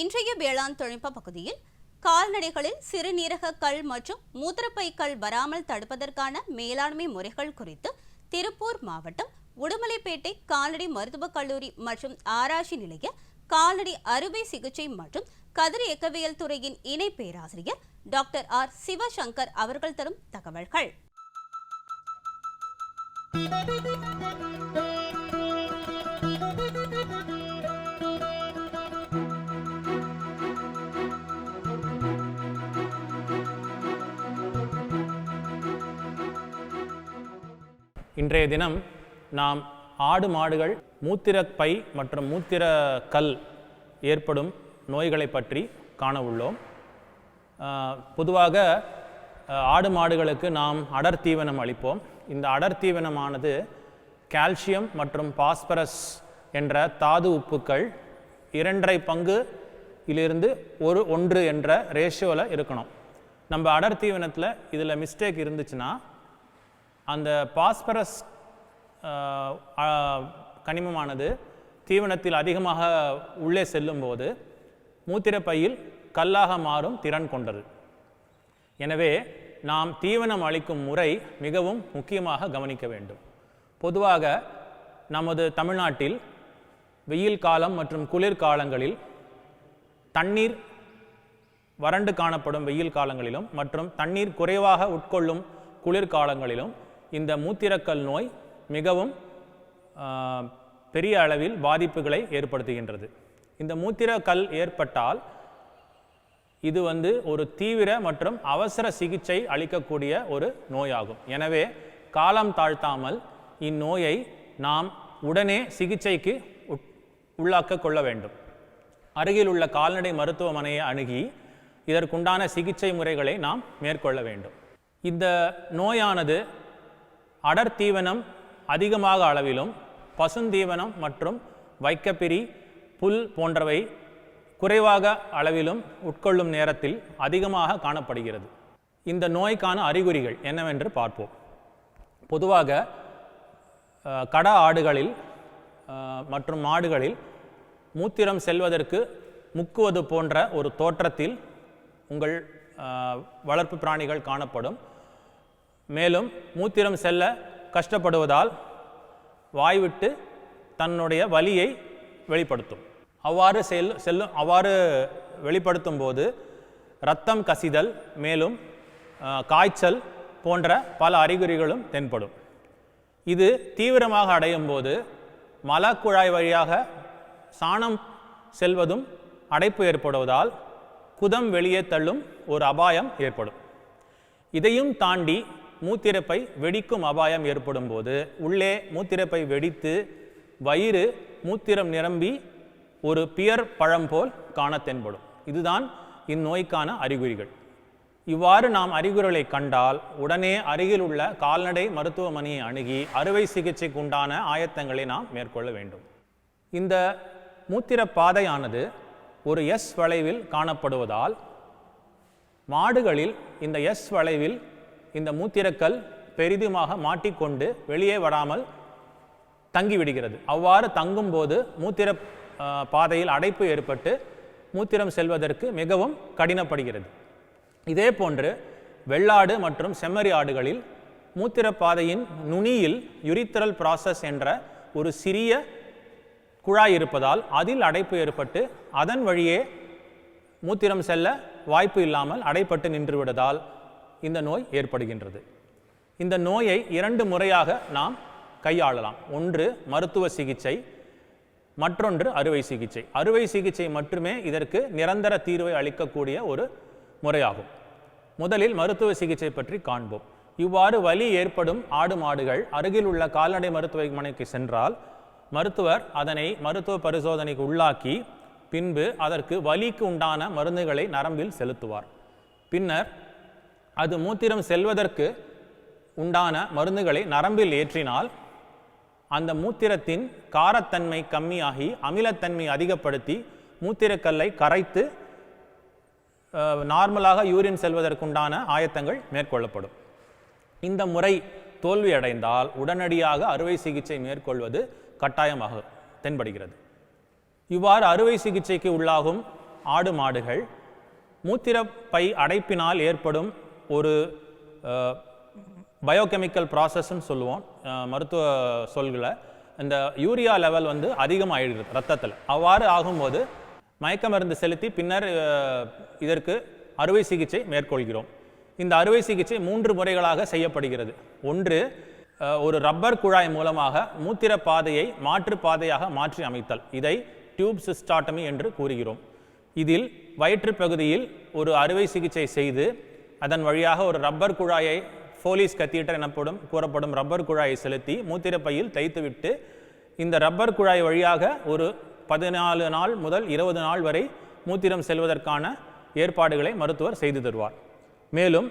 இன்றைய வேளாண் தொழில்நுட்ப பகுதியில் கால்நடைகளில் சிறுநீரக கல் மற்றும் மூத்திரப்பை கல் வராமல் தடுப்பதற்கான மேலாண்மை முறைகள் குறித்து திருப்பூர் மாவட்டம் உடுமலைப்பேட்டை கால்நடை மருத்துவக் கல்லூரி மற்றும் ஆராய்ச்சி நிலைய கால்நடை அறுவை சிகிச்சை மற்றும் கதிர் இயக்கவியல் துறையின் இணை பேராசிரியர் டாக்டர் ஆர் சிவசங்கர் அவர்கள் தரும் தகவல்கள். இன்றைய தினம் நாம் ஆடு மாடுகள் மூத்திரப்பை மற்றும் மூத்திர கல் ஏற்படும் நோய்களை பற்றி காண உள்ளோம். பொதுவாக ஆடு மாடுகளுக்கு நாம் அடர் தீவனம் அளிப்போம். இந்த அடர் தீவனமானது கால்சியம் மற்றும் பாஸ்பரஸ் என்ற தாது உப்புக்கள் இரண்டரை பங்கு இலிருந்து ஒரு ஒன்று என்ற ரேஷியோவில் இருக்கணும். நம்ம அடர் தீவனத்தில் இதில் மிஸ்டேக் இருந்துச்சுன்னா அந்த பாஸ்பரஸ் கனிமமானது தீவனத்தில் அதிகமாக உள்ளே செல்லும்போது மூத்திரப்பையில் கல்லாக மாறும் திறன் கொண்டது. எனவே நாம் தீவனம் அளிக்கும் முறை மிகவும் முக்கியமாக கவனிக்க வேண்டும். பொதுவாக நமது தமிழ்நாட்டில் வெயில் காலம் மற்றும் குளிர் காலங்களில் தண்ணீர் வறண்டு காணப்படும் வெயில் காலங்களிலும் மற்றும் தண்ணீர் குறைவாக உட்கொள்ளும் குளிர்காலங்களிலும் இந்த மூத்திரக்கல் நோய் மிகவும் பெரிய அளவில் பாதிப்புகளை ஏற்படுத்துகின்றது. இந்த மூத்திரக்கல் ஏற்பட்டால் இது வந்து ஒரு தீவிர மற்றும் அவசர சிகிச்சை அளிக்கக்கூடிய ஒரு நோயாகும். எனவே காலம் தாழ்த்தாமல் இந்நோயை நாம் உடனே சிகிச்சைக்கு உட்- உள்ளாக்க கொள்ள வேண்டும். அருகில் உள்ள கால்நடை மருத்துவமனையை அணுகி இதற்குண்டான சிகிச்சை முறைகளை நாம் மேற்கொள்ள வேண்டும். இந்த நோயானது அடர் தீவனம் அதிகமாக அளவிலும் பசுந்தீவனம் மற்றும் வைக்கப்பிரி புல் போன்றவை குறைவாக அளவிலும் உட்கொள்ளும் நேரத்தில் அதிகமாக காணப்படுகிறது. இந்த நோய்க்கான அறிகுறிகள் என்னவென்று பார்ப்போம். பொதுவாக கட ஆடுகளில் மற்றும் மாடுகளில் மூத்திரம் செல்வதற்கு முக்குவது போன்ற ஒரு தோற்றத்தில் உங்கள் வளர்ப்பு பிராணிகள் காணப்படும். மேலும் மூத்திரம் செல்ல கஷ்டப்படுவதால் வாய்விட்டு தன்னுடைய வலியை வெளிப்படுத்தும். அவ்வாறு செல் செல்லும் அவ்வாறு வெளிப்படுத்தும் போது இரத்தம் கசிதல் மேலும் காய்ச்சல் போன்ற பல அறிகுறிகளும் தென்படும். இது தீவிரமாக அடையும் போது மலக்குழாய் வழியாக சாணம் செல்வதும் அடைப்பு ஏற்படுவதால் குதம் வெளியே தள்ளும் ஒரு அபாயம் ஏற்படும். இதையும் தாண்டி மூத்திரப்பை வெடிக்கும் அபாயம் ஏற்படும் போது உள்ளே மூத்திரப்பை வெடித்து வயிறு மூத்திரம் நிரம்பி ஒரு பியர் பழம் போல் காண தென்படும் இதுதான் இந்நோய்க்கான அறிகுறிகள். இவ்வாறு நாம் அறிகுறிகளை கண்டால் உடனே அருகில் உள்ள கால்நடை மருத்துவமனையை அணுகி அறுவை சிகிச்சைக்கு உண்டான ஆயத்தங்களை நாம் மேற்கொள்ள வேண்டும். இந்த மூத்திர பாதையானது ஒரு எஸ் வளைவில் காணப்படுவதால் மாடுகளில் இந்த எஸ் வளைவில் இந்த மூத்திரக்கல் பெரிதுமாக மாட்டிக்கொண்டு வெளியே வராமல் தங்கிவிடுகிறது. அவ்வாறு தங்கும்போது மூத்திர பாதையில் அடைப்பு ஏற்பட்டு மூத்திரம் செல்வதற்கு மிகவும் கடினப்படுகிறது. இதே போன்று வெள்ளாடு மற்றும் செம்மறி ஆடுகளில் மூத்திரப்பாதையின் நுனியில் யுரித்திரல் ப்ராசஸ் என்ற ஒரு சிறிய குழாய் இருப்பதால் அதில் அடைப்பு ஏற்பட்டு அதன் வழியே மூத்திரம் செல்ல வாய்ப்பு இல்லாமல் அடைப்பட்டு நின்றுவிடுதால் இந்த நோய் ஏற்படுகின்றது. இந்த நோயை இரண்டு முறையாக நாம் கையாளலாம். ஒன்று மருத்துவ சிகிச்சை மற்றொன்று அறுவை சிகிச்சை. அறுவை சிகிச்சை மட்டுமே இதற்கு நிரந்தர தீர்வை அளிக்கக்கூடிய ஒரு முறையாகும். முதலில் மருத்துவ சிகிச்சை பற்றி காண்போம். இவ்வாறு வலி ஏற்படும் ஆடு மாடுகள் அருகில் உள்ள கால்நடை மருத்துவமனைக்கு சென்றால் மருத்துவர் அதனை மருத்துவ பரிசோதனைக்கு உள்ளாக்கி பின்பு அதற்கு வலிக்கு உண்டான மருந்துகளை நரம்பில் செலுத்துவார். பின்னர் அது மூத்திரம் செல்வதற்கு உண்டான மருந்துகளை நரம்பில் ஏற்றினால் அந்த மூத்திரத்தின் காரத்தன்மை கம்மியாகி அமிலத்தன்மை அதிகப்படுத்தி மூத்திரக்கல்லை கரைத்து நார்மலாக யூரின் செல்வதற்குண்டான ஆயத்தங்கள் மேற்கொள்ளப்படும். இந்த முறை தோல்வியடைந்தால் உடனடியாக அறுவை சிகிச்சை மேற்கொள்வது கட்டாயமாக தென்படுகிறது. இவ்வாறு அறுவை சிகிச்சைக்கு உள்ளாகும் ஆடு மாடுகள் மூத்திரப்பை அடைப்பினால் ஏற்படும் ஒரு பயோகெமிக்கல் ப்ராசஸ்ன்னு சொல்லுவோம். மருத்துவ சொல்களை. இந்த யூரியா லெவல் வந்து அதிகமாகிடுது ரத்தத்தில். அவ்வாறு ஆகும்போது மயக்க மருந்து செலுத்தி பின்னர் இதற்கு அறுவை சிகிச்சை மேற்கொள்கிறோம். இந்த அறுவை சிகிச்சை மூன்று முறைகளாக செய்யப்படுகிறது. ஒன்று ஒரு ரப்பர் குழாய் மூலமாக மூத்திர பாதையை மாற்று பாதையாக மாற்றி அமைத்தல். இதை டியூப் சிஸ்டாட்டமி என்று கூறுகிறோம். இதில் வயிற்று பகுதியில் ஒரு அறுவை சிகிச்சை செய்து அதன் வழியாக ஒரு ரப்பர் குழாயை ஃபோலிஸ் கத்தீட்டர் எனப்படும் கூறப்படும் ரப்பர் குழாயை செலுத்தி மூத்திரப்பையில் தைத்துவிட்டு இந்த ரப்பர் குழாய் வழியாக ஒரு பதினாலு நாள் முதல் இருபது நாள் வரை மூத்திரம் செல்வதற்கான ஏற்பாடுகளை மருத்துவர் செய்து தருவார். மேலும்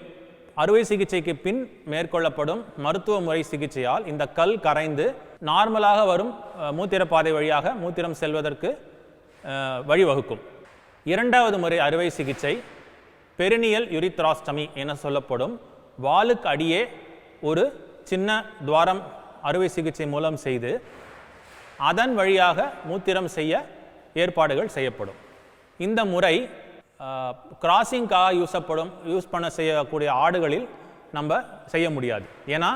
அறுவை சிகிச்சைக்கு பின் மேற்கொள்ளப்படும் மருத்துவ முறை சிகிச்சையால் இந்த கல் கரைந்து நார்மலாக வரும் மூத்திரப்பாதை வழியாக மூத்திரம் செல்வதற்கு வழிவகுக்கும். இரண்டாவது முறை அறுவை சிகிச்சை பெரினியல் யுரித்ராஸ்டமி என சொல்லப்படும் வாலுக்கு அடியே ஒரு சின்ன துவாரம் அறுவை சிகிச்சை மூலம் செய்து அதன் வழியாக மூத்திரம் செய்ய ஏற்பாடுகள் செய்யப்படும். இந்த முறை கிராசிங்காக யூஸப்படும் யூஸ் பண்ண செய்யக்கூடிய ஆடுகளில் நம்ம செய்ய முடியாது. ஏன்னா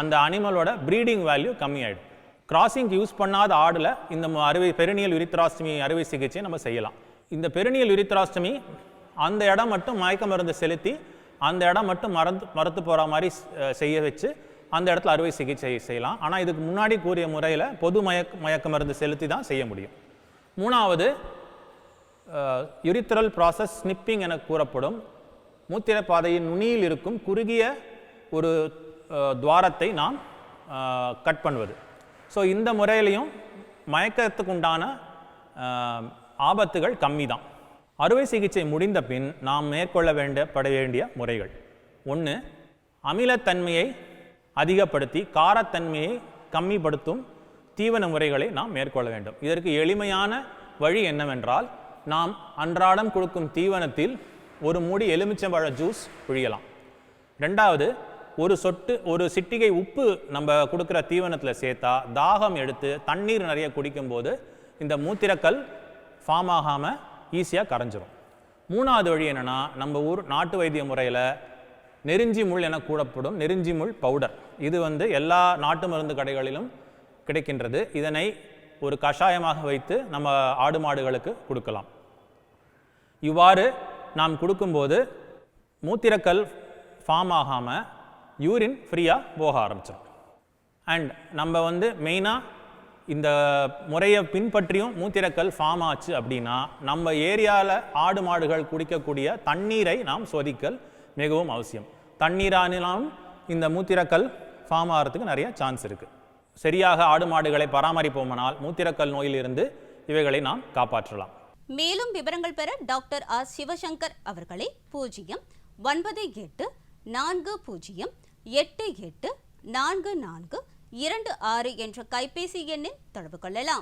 அந்த அனிமலோட ப்ரீடிங் வேல்யூ கம்மியாயிடும். கிராசிங் யூஸ் பண்ணாத ஆடில் இந்த அறுவை பெரினியல் யுரித்ராஸ்டமி அறுவை சிகிச்சை நம்ம செய்யலாம். இந்த பெரினியல் யுரித்ராஸ்டமி அந்த இடம் மட்டும் மயக்க மருந்து செலுத்தி அந்த இடம் மட்டும் மறந்து மறுத்து போகிற மாதிரி செய்ய வச்சு அந்த இடத்துல அறுவை சிகிச்சை செய்யலாம். ஆனால் இதுக்கு முன்னாடி கூறிய முறையில் பொது மயக்க மயக்க மருந்து செலுத்தி தான் செய்ய முடியும். மூணாவது யுரித்ரல் ப்ராசஸ் ஸ்னிப்பிங் என கூறப்படும். மூத்திர பாதையின் நுனியில் இருக்கும் குறுகிய ஒரு துவாரத்தை நாம் கட் பண்ணுவது. ஸோ இந்த முறையிலையும் மயக்கத்துக்கு உண்டான ஆபத்துகள் கம்மி தான் அறுவை சிகிச்சை முடிந்த பின் நாம் மேற்கொள்ள வேண்டப்பட வேண்டிய முறைகள். ஒன்று அமிலத்தன்மையை அதிகப்படுத்தி காரத்தன்மையை கம்மிப்படுத்தும் தீவன முறைகளை நாம் மேற்கொள்ள வேண்டும். இதற்கு எளிமையான வழி என்னவென்றால் நாம் அன்றாடம் கொடுக்கும் தீவனத்தில் ஒரு மூடி எலுமிச்சம்பழ ஜூஸ் புழியலாம். ரெண்டாவது ஒரு சொட்டு ஒரு சிட்டிகை உப்பு நம்ம கொடுக்குற தீவனத்தில் சேர்த்தா தாகம் எடுத்து தண்ணீர் நிறைய குடிக்கும்போது இந்த மூத்திரக்கல் ஃபார்ம் ஆகாமல் ஈஸியாக கரைஞ்சிரும். மூணாவது வழி என்னென்னா நம்ம ஊர் நாட்டு வைத்திய முறையில் நெருஞ்சி முள் என கூடப்படும் நெருஞ்சி முள் பவுடர் இது வந்து எல்லா நாட்டு மருந்து கடைகளிலும் கிடைக்கின்றது. இதனை ஒரு கஷாயமாக வைத்து நம்ம ஆடு மாடுகளுக்கு கொடுக்கலாம். இவ்வாறு நாம் கொடுக்கும்போது மூத்திரக்கல் ஃபார்ம் ஆகாமல் யூரின் ஃப்ரீயாக போக ஆரம்பிச்சிடும் அண்ட் நம்ம வந்து மெயினாக இந்த முறையை பின்பற்றியும் மூத்திரக்கல் ஃபார்ம் ஆச்சு அப்படின்னா நம்ம ஏரியாவில் ஆடு மாடுகள் குடிக்கக்கூடிய தண்ணீரை நாம் சோதிக்கல் மிகவும் அவசியம். தண்ணீரானிலும் இந்த மூத்திரக்கல் ஃபார்ம் ஆகிறதுக்கு நிறைய சான்ஸ் இருக்குது சரியாக ஆடு மாடுகளை பராமரிப்போமானால் மூத்திரக்கல் நோயிலிருந்து இவைகளை நாம் காப்பாற்றலாம். மேலும் விவரங்கள் பெற டாக்டர் ஆர் சிவசங்கர் அவர்களை பூஜ்ஜியம் ஒன்பது எட்டு நான்கு பூஜ்ஜியம் எட்டு எட்டு நான்கு நான்கு இரண்டு ஆறு என்ற கைபேசி எண்ணில் தொடர்பு கொள்ளலாம்.